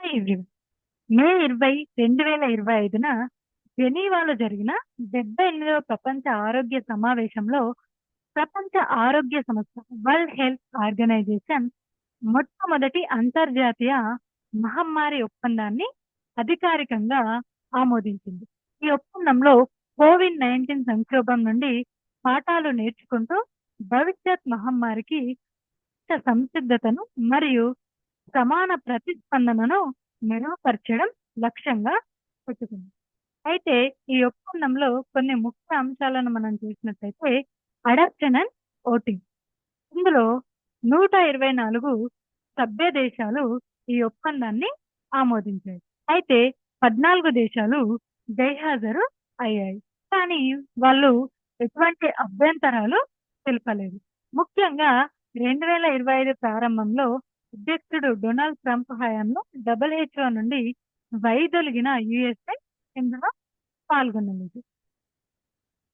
మే ఇరవై రెండు వేల ఇరవై ఐదున జెనీవాలో జరిగిన 78వ ప్రపంచ ఆరోగ్య సమావేశంలో ప్రపంచ ఆరోగ్య సంస్థ వరల్డ్ హెల్త్ ఆర్గనైజేషన్ మొట్టమొదటి అంతర్జాతీయ మహమ్మారి ఒప్పందాన్ని అధికారికంగా ఆమోదించింది. ఈ ఒప్పందంలో కోవిడ్-19 సంక్షోభం నుండి పాఠాలు నేర్చుకుంటూ భవిష్యత్ మహమ్మారికి సంసిద్ధతను మరియు సమాన ప్రతిస్పందనను మెరుగుపరచడం లక్ష్యంగా పెట్టుకుంది. అయితే ఈ ఒప్పందంలో కొన్ని ముఖ్య అంశాలను మనం చూసినట్టయితే అడాప్షన్ అండ్ ఓటింగ్. ఇందులో 124 సభ్య దేశాలు ఈ ఒప్పందాన్ని ఆమోదించాయి. అయితే 14 దేశాలు గైహాజరు అయ్యాయి. కానీ వాళ్ళు ఎటువంటి అభ్యంతరాలు తెలుపలేదు. ముఖ్యంగా 2025 ప్రారంభంలో అధ్యక్షుడు డొనాల్డ్ ట్రంప్ హయాంలో డబ్ల్యూహెచ్ఓ నుండి వైదొలిగిన యూఎస్ఏ ఇందులో పాల్గొనలేదు.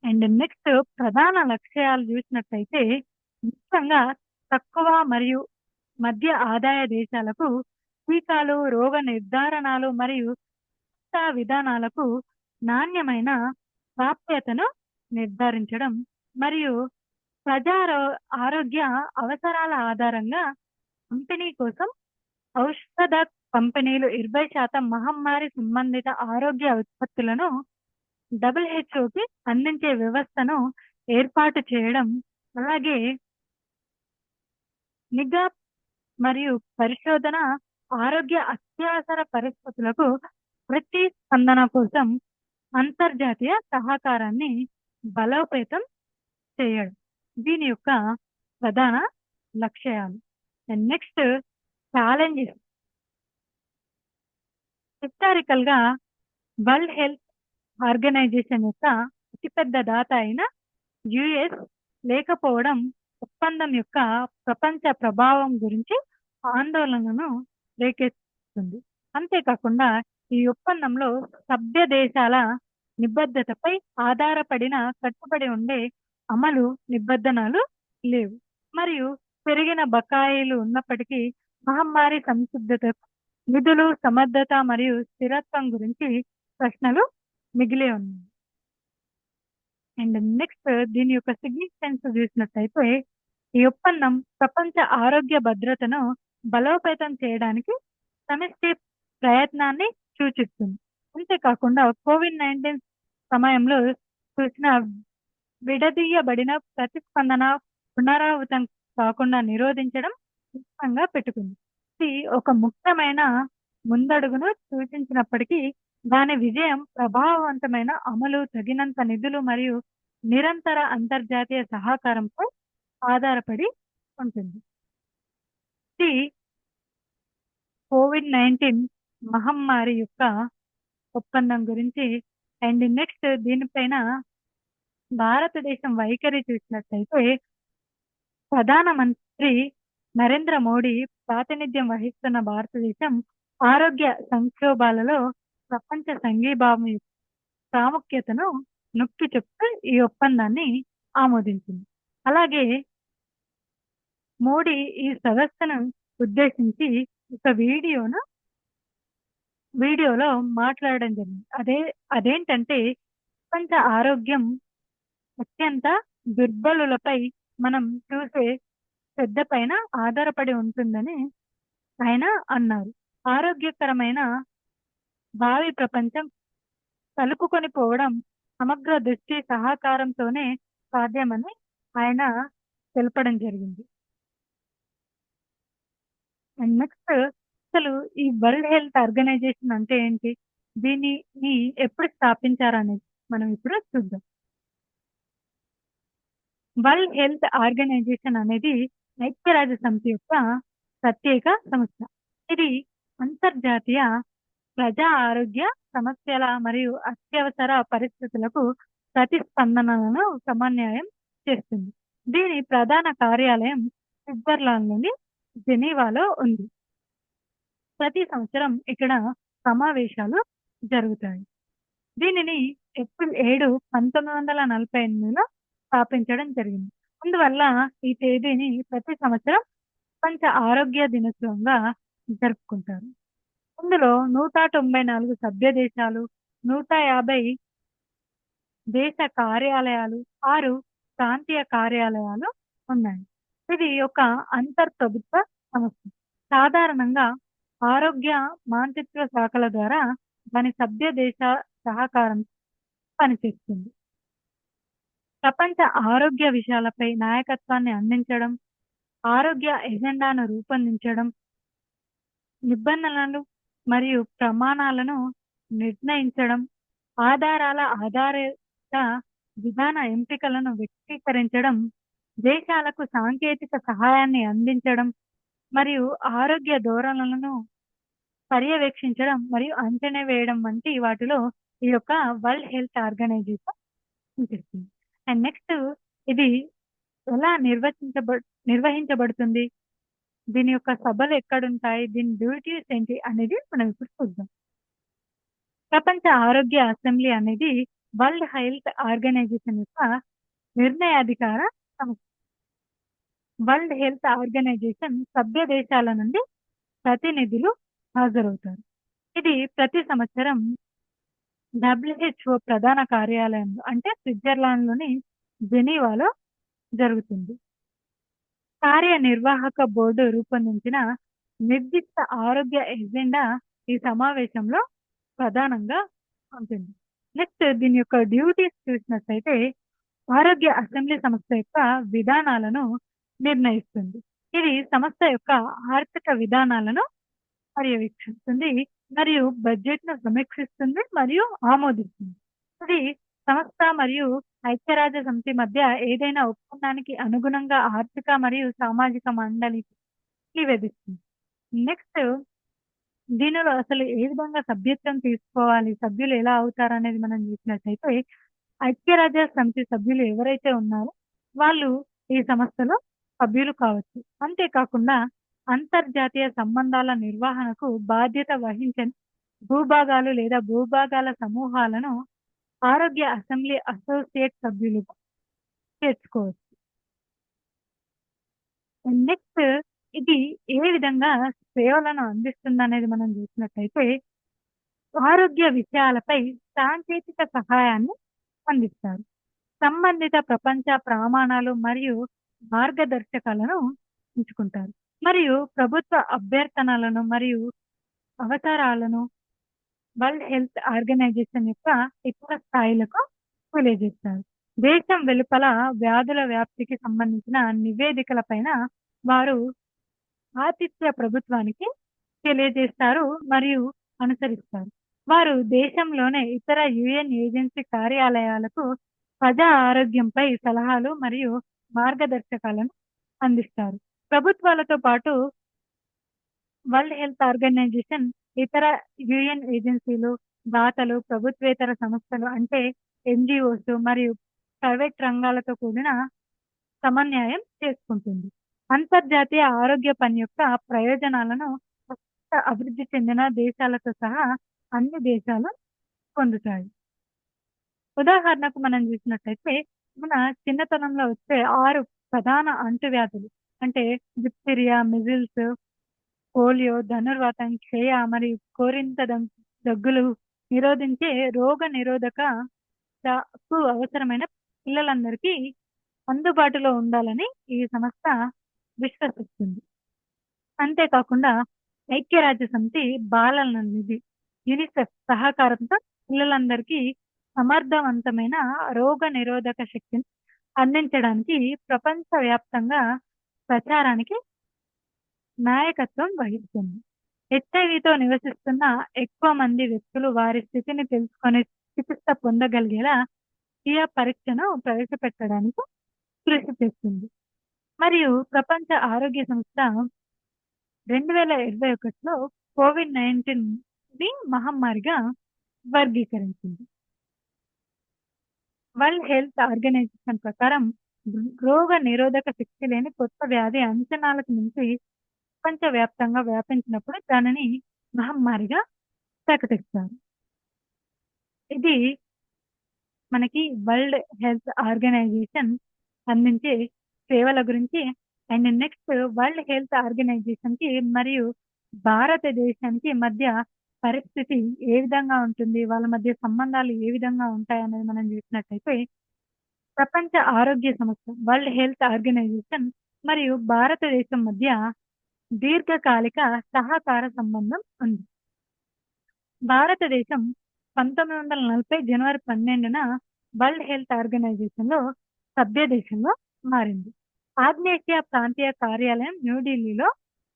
అండ్ నెక్స్ట్ ప్రధాన లక్ష్యాలు చూసినట్లయితే ముఖ్యంగా తక్కువ మరియు మధ్య ఆదాయ దేశాలకు టీకాలు, రోగ నిర్ధారణలు మరియు చికిత్సా విధానాలకు నాణ్యమైన ప్రాప్యతను నిర్ధారించడం మరియు ప్రజా ఆరోగ్య అవసరాల ఆధారంగా పంపిణీ కోసం ఔషధ కంపెనీలు 20% మహమ్మారి సంబంధిత ఆరోగ్య ఉత్పత్తులను డబ్ల్యూహెచ్ఓకి అందించే వ్యవస్థను ఏర్పాటు చేయడం, అలాగే నిఘా మరియు పరిశోధన ఆరోగ్య అత్యవసర పరిస్థితులకు ప్రతిస్పందన కోసం అంతర్జాతీయ సహకారాన్ని బలోపేతం చేయడం. దీని యొక్క ప్రధాన లక్ష్యాలు. And next challenges. హిస్టారికల్‌గా World health organisation యొక్క అతిపెద్ద దాత అయిన యుఎస్ లేకపోవడం ఒప్పందం యొక్క ప్రపంచ ప్రభావం గురించి ఆందోళనను రేకెత్తుంది అంతేకాకుండా ఈ ఒప్పందంలో సభ్య దేశాల నిబద్ధతపై ఆధారపడిన కట్టుబడి ఉండే అమలు నిబంధనలు లేవు. మరియు పెరిగిన బకాయిలు ఉన్నప్పటికీ మహమ్మారి సంసిద్ధత నిధులు, సమర్థత మరియు స్థిరత్వం గురించి ప్రశ్నలు మిగిలే ఉన్నాయి. అండ్ నెక్స్ట్ దీని యొక్క సిగ్నిఫికెన్స్ చూసినట్టయితే ఈ ఒప్పందం ప్రపంచ ఆరోగ్య భద్రతను బలోపేతం చేయడానికి సమిష్టి ప్రయత్నాన్ని సూచిస్తుంది. అంతేకాకుండా కోవిడ్-19 సమయంలో చూసిన విడదీయబడిన ప్రతిస్పందన పునరావృతం కాకుండా నిరోధించడం లక్ష్యంగా పెట్టుకుంది. ఇది ఒక ముఖ్యమైన ముందడుగును సూచించినప్పటికీ దాని విజయం ప్రభావవంతమైన అమలు, తగినంత నిధులు మరియు నిరంతర అంతర్జాతీయ సహకారంపై ఆధారపడి ఉంటుంది. ఇది కోవిడ్-19 మహమ్మారి యొక్క ఒప్పందం గురించి అండ్ నెక్స్ట్ దీనిపైన భారతదేశం వైఖరి చూసినట్టయితే ప్రధానమంత్రి నరేంద్ర మోడీ ప్రాతినిధ్యం వహిస్తున్న భారతదేశం ఆరోగ్య సంక్షోభాలలో ప్రపంచ సంఘీభావం ప్రాముఖ్యతను నొక్కి చెప్తూ ఈ ఒప్పందాన్ని ఆమోదించింది. అలాగే మోడీ ఈ సదస్సును ఉద్దేశించి ఒక వీడియోను వీడియోలో మాట్లాడడం జరిగింది. అదే అదేంటంటే ప్రపంచ ఆరోగ్యం అత్యంత దుర్బలులపై మనం చూసే శ్రద్ధ పైన ఆధారపడి ఉంటుందని ఆయన అన్నారు. ఆరోగ్యకరమైన భావి ప్రపంచం కలుపుకొని పోవడం సమగ్ర దృష్టి సహకారంతోనే సాధ్యమని ఆయన తెలపడం జరిగింది. అండ్ నెక్స్ట్ అసలు ఈ వరల్డ్ హెల్త్ ఆర్గనైజేషన్ అంటే ఏంటి? దీనిని ఎప్పుడు స్థాపించారనేది మనం ఇప్పుడు చూద్దాం. వరల్డ్ హెల్త్ ఆర్గనైజేషన్ అనేది ఐక్యరాజ్య సమితి యొక్క ప్రత్యేక సంస్థ. ఇది అంతర్జాతీయ ప్రజా ఆరోగ్య సమస్యల మరియు అత్యవసర పరిస్థితులకు ప్రతిస్పందనలను సమన్వయం చేస్తుంది. దీని ప్రధాన కార్యాలయం స్విట్జర్లాండ్‌లోని జెనీవాలో ఉంది. ప్రతి సంవత్సరం ఇక్కడ సమావేశాలు జరుగుతాయి. దీనిని ఏప్రిల్ 7, 1948లో స్థాపించడం జరిగింది. అందువల్ల ఈ తేదీని ప్రతి సంవత్సరం ప్రపంచ ఆరోగ్య దినోత్సవంగా జరుపుకుంటారు. ఇందులో 194 సభ్య దేశాలు, 150 దేశ కార్యాలయాలు, ఆరు ప్రాంతీయ కార్యాలయాలు ఉన్నాయి. ఇది ఒక అంతర్ ప్రభుత్వ సంస్థ. సాధారణంగా ఆరోగ్య మంత్రిత్వ శాఖల ద్వారా దాని సభ్య దేశ సహకారం పనిచేస్తుంది. ప్రపంచ ఆరోగ్య విషయాలపై నాయకత్వాన్ని అందించడం, ఆరోగ్య ఎజెండాను రూపొందించడం, నిబంధనలు మరియు ప్రమాణాలను నిర్ణయించడం, ఆధారాల ఆధారిత విధాన ఎంపికలను వ్యక్తీకరించడం, దేశాలకు సాంకేతిక సహాయాన్ని అందించడం మరియు ఆరోగ్య ధోరణులను పర్యవేక్షించడం మరియు అంచనా వేయడం వంటి వాటిలో ఈ యొక్క వరల్డ్ హెల్త్ ఆర్గనైజేషన్ ఉంటుంది. అండ్ నెక్స్ట్ ఇది ఎలా నిర్వచించబ నిర్వహించబడుతుంది? దీని యొక్క సభలు ఎక్కడుంటాయి? దీని డ్యూటీస్ ఏంటి? అనేది మనం ఇప్పుడు చూద్దాం. ప్రపంచ ఆరోగ్య అసెంబ్లీ అనేది వరల్డ్ హెల్త్ ఆర్గనైజేషన్ యొక్క నిర్ణయాధికార సంస్థ. వరల్డ్ హెల్త్ ఆర్గనైజేషన్ సభ్య దేశాల నుండి ప్రతినిధులు హాజరవుతారు. ఇది ప్రతి సంవత్సరం డబ్ల్యూహెచ్ఓ ప్రధాన కార్యాలయంలో అంటే స్విట్జర్లాండ్‌లోని జెనీవాలో జరుగుతుంది. కార్యనిర్వాహక బోర్డు రూపొందించిన నిర్దిష్ట ఆరోగ్య ఎజెండా ఈ సమావేశంలో ప్రధానంగా ఉంటుంది. నెక్స్ట్ దీని యొక్క డ్యూటీస్ చూసినట్లయితే ఆరోగ్య అసెంబ్లీ సంస్థ యొక్క విధానాలను నిర్ణయిస్తుంది. ఇది సంస్థ యొక్క ఆర్థిక విధానాలను పర్యవేక్షిస్తుంది మరియు బడ్జెట్ను సమీక్షిస్తుంది మరియు ఆమోదిస్తుంది. ఇది సంస్థ మరియు ఐక్యరాజ్య సమితి మధ్య ఏదైనా ఒప్పందానికి అనుగుణంగా ఆర్థిక మరియు సామాజిక మండలి నివేదిస్తుంది. నెక్స్ట్ దీనిలో అసలు ఏ విధంగా సభ్యత్వం తీసుకోవాలి? సభ్యులు ఎలా అవుతారు అనేది మనం చూసినట్లయితే ఐక్యరాజ్య సమితి సభ్యులు ఎవరైతే ఉన్నారో వాళ్ళు ఈ సంస్థలో సభ్యులు కావచ్చు. అంతేకాకుండా అంతర్జాతీయ సంబంధాల నిర్వహణకు బాధ్యత వహించని భూభాగాలు లేదా భూభాగాల సమూహాలను ఆరోగ్య అసెంబ్లీ అసోసియేట్ సభ్యులుగా చేర్చుకోవచ్చు. నెక్స్ట్ ఇది ఏ విధంగా సేవలను అందిస్తుందనేది మనం చూసినట్టయితే ఆరోగ్య విషయాలపై సాంకేతిక సహాయాన్ని అందిస్తారు. సంబంధిత ప్రపంచ ప్రమాణాలు మరియు మార్గదర్శకాలను ఎంచుకుంటారు. మరియు ప్రభుత్వ అభ్యర్థనలను మరియు అవసరాలను వరల్డ్ హెల్త్ ఆర్గనైజేషన్ యొక్క ఇతర స్థాయిలకు తెలియజేస్తారు. దేశం వెలుపల వ్యాధుల వ్యాప్తికి సంబంధించిన నివేదికలపైన వారు ఆతిథ్య ప్రభుత్వానికి తెలియజేస్తారు మరియు అనుసరిస్తారు. వారు దేశంలోనే ఇతర యుఎన్ ఏజెన్సీ కార్యాలయాలకు ప్రజా ఆరోగ్యంపై సలహాలు మరియు మార్గదర్శకాలను అందిస్తారు. ప్రభుత్వాలతో పాటు వరల్డ్ హెల్త్ ఆర్గనైజేషన్ ఇతర యుఎన్ ఏజెన్సీలు, దాతలు, ప్రభుత్వేతర సంస్థలు అంటే ఎన్‌జిఓస్ మరియు ప్రైవేట్ రంగాలతో కూడిన సమన్వయం చేసుకుంటుంది. అంతర్జాతీయ ఆరోగ్య పని యొక్క ప్రయోజనాలను అభివృద్ధి చెందిన దేశాలతో సహా అన్ని దేశాలు పొందుతాయి. ఉదాహరణకు మనం చూసినట్టయితే మన చిన్నతనంలో వచ్చే ఆరు ప్రధాన అంటువ్యాధులు అంటే డిప్థీరియా, మిజిల్స్ పోలియో, ధనుర్వాతం, క్షయ మరియు కోరింత దం దగ్గులు నిరోధించే రోగ నిరోధక అవసరమైన పిల్లలందరికీ అందుబాటులో ఉండాలని ఈ సంస్థ విశ్వసిస్తుంది. అంతేకాకుండా ఐక్యరాజ్య సమితి బాలల నిధి యునిసెఫ్ సహకారంతో పిల్లలందరికీ సమర్థవంతమైన రోగ నిరోధక శక్తిని అందించడానికి ప్రపంచవ్యాప్తంగా ప్రచారానికి నాయకత్వం వహిస్తుంది. హెచ్ఐవితో నివసిస్తున్న ఎక్కువ మంది వ్యక్తులు వారి స్థితిని తెలుసుకొని చికిత్స పొందగలిగేలా స్వీయ పరీక్షను ప్రవేశపెట్టడానికి కృషి చేస్తుంది. మరియు ప్రపంచ ఆరోగ్య సంస్థ 2021లో కోవిడ్-19ని మహమ్మారిగా వర్గీకరించింది. వరల్డ్ హెల్త్ ఆర్గనైజేషన్ ప్రకారం రోగ నిరోధక శక్తి లేని కొత్త వ్యాధి అంచనాలకు మించి ప్రపంచవ్యాప్తంగా వ్యాపించినప్పుడు దానిని మహమ్మారిగా ప్రకటిస్తారు. ఇది మనకి వరల్డ్ హెల్త్ ఆర్గనైజేషన్ అందించే సేవల గురించి అండ్ నెక్స్ట్ వరల్డ్ హెల్త్ ఆర్గనైజేషన్‌కి మరియు భారతదేశానికి మధ్య పరిస్థితి ఏ విధంగా ఉంటుంది? వాళ్ళ మధ్య సంబంధాలు ఏ విధంగా ఉంటాయి అనేది మనం చూసినట్టయితే ప్రపంచ ఆరోగ్య సంస్థ వరల్డ్ హెల్త్ ఆర్గనైజేషన్ మరియు భారతదేశం మధ్య దీర్ఘకాలిక సహకార సంబంధం ఉంది. భారతదేశం 1940 జనవరి 12న వరల్డ్ హెల్త్ ఆర్గనైజేషన్‌లో సభ్య దేశంగా మారింది. ఆగ్నేసియా ప్రాంతీయ కార్యాలయం న్యూఢిల్లీలో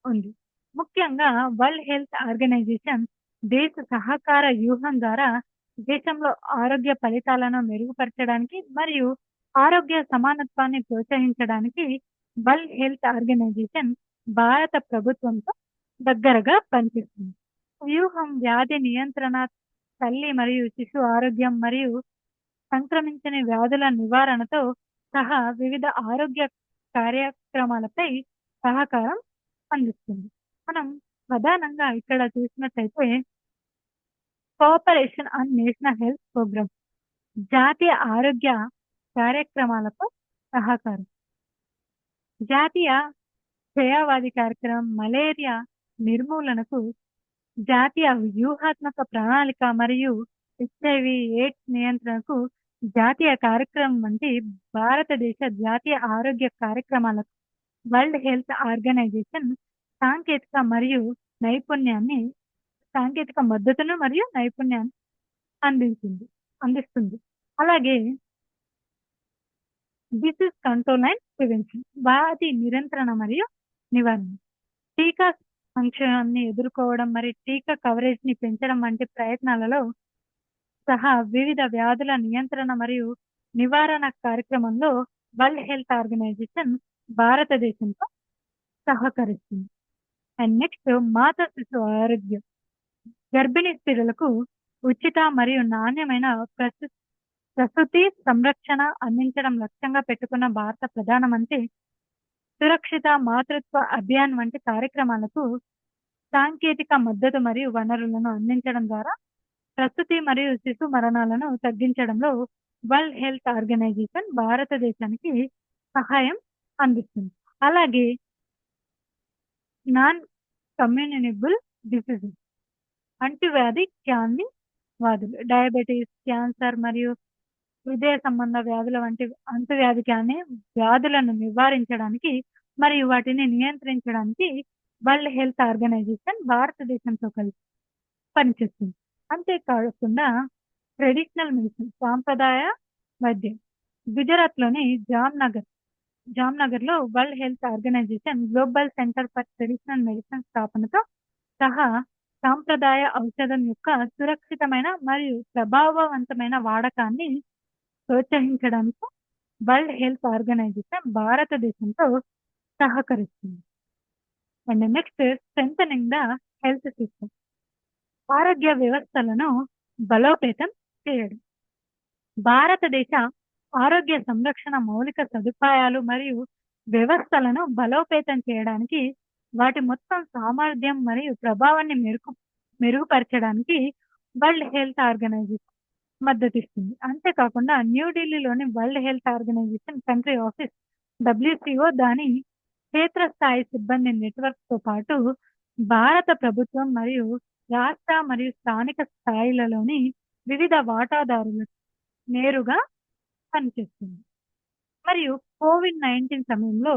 ఉంది. ముఖ్యంగా వరల్డ్ హెల్త్ ఆర్గనైజేషన్ దేశ సహకార వ్యూహం ద్వారా దేశంలో ఆరోగ్య ఫలితాలను మెరుగుపరచడానికి మరియు ఆరోగ్య సమానత్వాన్ని ప్రోత్సహించడానికి వరల్డ్ హెల్త్ ఆర్గనైజేషన్ భారత ప్రభుత్వంతో దగ్గరగా పనిచేస్తుంది. వ్యూహం వ్యాధి నియంత్రణ, తల్లి మరియు శిశు ఆరోగ్యం మరియు సంక్రమించని వ్యాధుల నివారణతో సహా వివిధ ఆరోగ్య కార్యక్రమాలపై సహకారం అందిస్తుంది. మనం ప్రధానంగా ఇక్కడ చూసినట్లయితే cooperation on national health programme జాతీయ ఆరోగ్య కార్యక్రమాలకు సహకారం. జాతీయ క్షయవాది కార్యక్రమం, మలేరియా నిర్మూలనకు జాతీయ వ్యూహాత్మక ప్రణాళిక మరియు హెచ్ఐవి, ఎయిడ్స్ నియంత్రణకు జాతీయ కార్యక్రమం వంటి భారతదేశ జాతీయ ఆరోగ్య కార్యక్రమాలకు వరల్డ్ హెల్త్ ఆర్గనైజేషన్ సాంకేతిక మరియు నైపుణ్యాన్ని సాంకేతిక మద్దతును మరియు నైపుణ్యాన్ని అందించింది అందిస్తుంది. అలాగే డిసీజ్ కంట్రోల్ అండ్ ప్రివెన్షన్ వ్యాధి నిరంత్రణ మరియు నివారణ. టీకా సంక్షోభాన్ని ఎదుర్కోవడం మరియు టీకా కవరేజ్ని పెంచడం వంటి ప్రయత్నాలలో సహా వివిధ వ్యాధుల నియంత్రణ మరియు నివారణ కార్యక్రమంలో వరల్డ్ హెల్త్ ఆర్గనైజేషన్ భారతదేశంతో సహకరిస్తుంది. అండ్ నెక్స్ట్ మాతా శిశు ఆరోగ్యం. గర్భిణీ స్త్రీలకు ఉచిత మరియు నాణ్యమైన ప్రసూతి సంరక్షణ అందించడం లక్ష్యంగా పెట్టుకున్న భారత ప్రధానమంత్రి సురక్షిత మాతృత్వ అభియాన్ వంటి కార్యక్రమాలకు సాంకేతిక మద్దతు మరియు వనరులను అందించడం ద్వారా ప్రసూతి మరియు శిశు మరణాలను తగ్గించడంలో వరల్డ్ హెల్త్ ఆర్గనైజేషన్ భారతదేశానికి సహాయం అందిస్తుంది. అలాగే నాన్ కమ్యూనిబుల్ డిసీజెస్ అంటువ్యాధి వ్యాధి వ్యాధులు డయాబెటిస్, క్యాన్సర్ మరియు హృదయ సంబంధ వ్యాధుల వంటి అంటువ్యాధి కాని వ్యాధులను నివారించడానికి మరియు వాటిని నియంత్రించడానికి వరల్డ్ హెల్త్ ఆర్గనైజేషన్ భారతదేశంతో కలిసి పనిచేస్తుంది. అంతేకాకుండా ట్రెడిషనల్ మెడిసిన్ సాంప్రదాయ వైద్యం గుజరాత్‌లోని Jamnagar జామ్‌నగర్‌లో World Health Organization global centre for traditional medicine స్థాపనతో సహా సాంప్రదాయ ఔషధం యొక్క సురక్షితమైన మరియు ప్రభావవంతమైన వాడకాన్ని ప్రోత్సహించడానికి వరల్డ్ హెల్త్ ఆర్గనైజేషన్ భారతదేశంతో సహకరిస్తుంది. And next strengthening the health system ఆరోగ్య వ్యవస్థలను బలోపేతం చేయడం. భారతదేశ ఆరోగ్య సంరక్షణ మౌలిక సదుపాయాలు మరియు వ్యవస్థలను బలోపేతం చేయడానికి వాటి మొత్తం సామర్థ్యం మరియు ప్రభావాన్ని మెరుగు మెరుగుపరచడానికి వరల్డ్ హెల్త్ ఆర్గనైజేషన్ మద్దతిస్తుంది. అంతేకాకుండా న్యూఢిల్లీలోని World Health Organization country office WCO దాని క్షేత్రస్థాయి సిబ్బంది నెట్వర్క్‌తో పాటు భారత ప్రభుత్వం మరియు రాష్ట్ర మరియు స్థానిక స్థాయిలలోని వివిధ వాటాదారులకు నేరుగా పనిచేస్తుంది. మరియు కోవిడ్-19 సమయంలో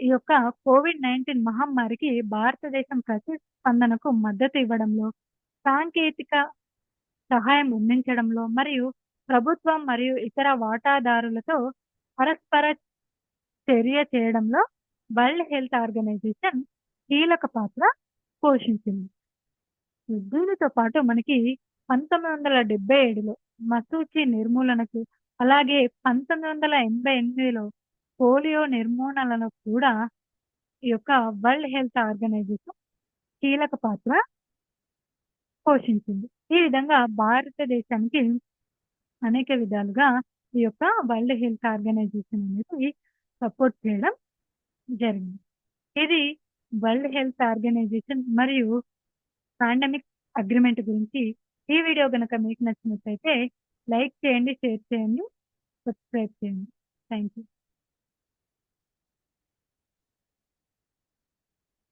ఈ యొక్క కోవిడ్-19 మహమ్మారికి భారతదేశం ప్రతిస్పందనకు మద్దతు ఇవ్వడంలో, సాంకేతిక సహాయం అందించడంలో మరియు ప్రభుత్వం మరియు ఇతర వాటాదారులతో పరస్పర చర్య చేయడంలో వరల్డ్ హెల్త్ ఆర్గనైజేషన్ కీలక పాత్ర పోషించింది. దీనితో పాటు మనకి పంతొమ్మిది వందల డెబ్భై ఏడులో మసూచి నిర్మూలనకు, అలాగే 1988లో పోలియో నిర్మూలనలో కూడా ఈ యొక్క వరల్డ్ హెల్త్ ఆర్గనైజేషన్ కీలక పాత్ర పోషించింది. ఈ విధంగా భారతదేశానికి అనేక విధాలుగా ఈ యొక్క వరల్డ్ హెల్త్ ఆర్గనైజేషన్ అనేది సపోర్ట్ చేయడం జరిగింది. ఇది వరల్డ్ హెల్త్ ఆర్గనైజేషన్ మరియు పాండమిక్ అగ్రిమెంట్ గురించి ఈ వీడియో కనుక మీకు నచ్చినట్లయితే లైక్ చేయండి, షేర్ చేయండి, సబ్స్క్రైబ్ చేయండి. Thank you.